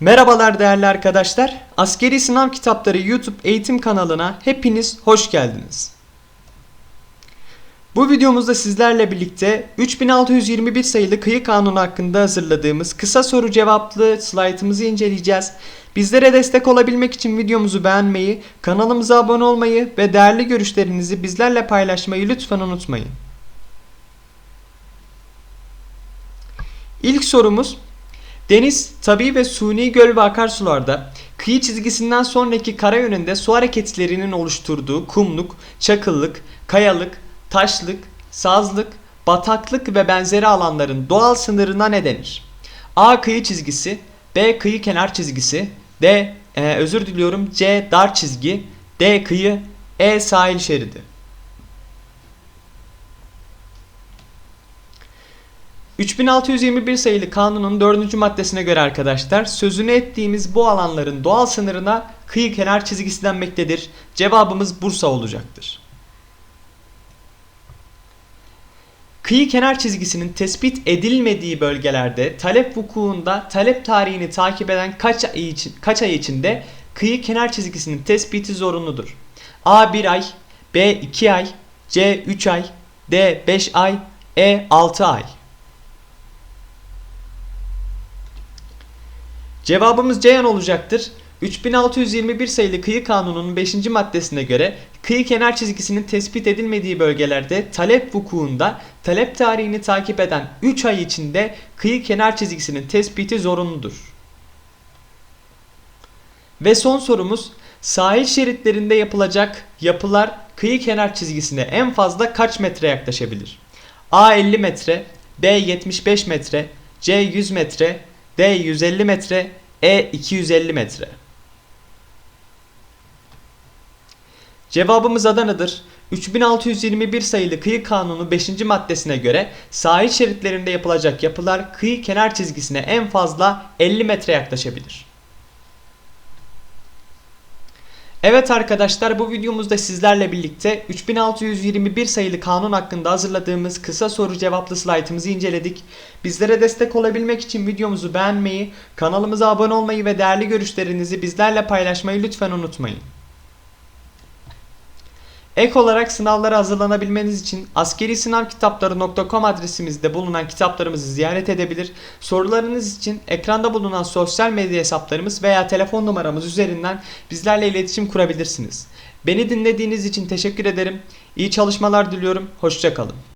Merhabalar değerli arkadaşlar. Askeri Sınav Kitapları YouTube eğitim kanalına hepiniz hoş geldiniz. Bu videomuzda sizlerle birlikte 3621 sayılı kıyı kanunu hakkında hazırladığımız kısa soru cevaplı slaytımızı inceleyeceğiz. Bizlere destek olabilmek için videomuzu beğenmeyi, kanalımıza abone olmayı ve değerli görüşlerinizi bizlerle paylaşmayı lütfen unutmayın. İlk sorumuz Deniz, tabi ve suni göl ve akarsularda kıyı çizgisinden sonraki kara yönünde su hareketlerinin oluşturduğu kumluk, çakıllık, kayalık, taşlık, sazlık, bataklık ve benzeri alanların doğal sınırına ne denir? A. Kıyı çizgisi B. Kıyı kenar çizgisi D. e, özür diliyorum C. Dar çizgi D. Kıyı E. Sahil şeridi 3621 sayılı kanunun 4. maddesine göre arkadaşlar sözünü ettiğimiz bu alanların doğal sınırına kıyı kenar çizgisi denmektedir. Cevabımız Bursa olacaktır. Kıyı kenar çizgisinin tespit edilmediği bölgelerde talep vukuunda talep tarihini takip eden kaç ay, için, kaç ay içinde kıyı kenar çizgisinin tespiti zorunludur? A 1 ay, B 2 ay, C 3 ay, D 5 ay, E 6 ay. Cevabımız Ceyhan olacaktır. 3621 sayılı kıyı kanununun 5. maddesine göre kıyı kenar çizgisinin tespit edilmediği bölgelerde talep vukuunda talep tarihini takip eden 3 ay içinde kıyı kenar çizgisinin tespiti zorunludur. Ve son sorumuz sahil şeritlerinde yapılacak yapılar kıyı kenar çizgisine en fazla kaç metre yaklaşabilir? A 50 metre, B 75 metre, C 100 metre, D 150 metre, E 250 metre. Cevabımız Adana'dır. 3621 sayılı kıyı kanunu 5. maddesine göre sahil şeritlerinde yapılacak yapılar kıyı kenar çizgisine en fazla 50 metre yaklaşabilir. Evet arkadaşlar bu videomuzda sizlerle birlikte 3621 sayılı kanun hakkında hazırladığımız kısa soru cevaplı slaytımızı inceledik. Bizlere destek olabilmek için videomuzu beğenmeyi, kanalımıza abone olmayı ve değerli görüşlerinizi bizlerle paylaşmayı lütfen unutmayın. Ek olarak sınavlara hazırlanabilmeniz için askerisınavkitapları.com adresimizde bulunan kitaplarımızı ziyaret edebilir. Sorularınız için ekranda bulunan sosyal medya hesaplarımız veya telefon numaramız üzerinden bizlerle iletişim kurabilirsiniz. Beni dinlediğiniz için teşekkür ederim. İyi çalışmalar diliyorum. Hoşçakalın.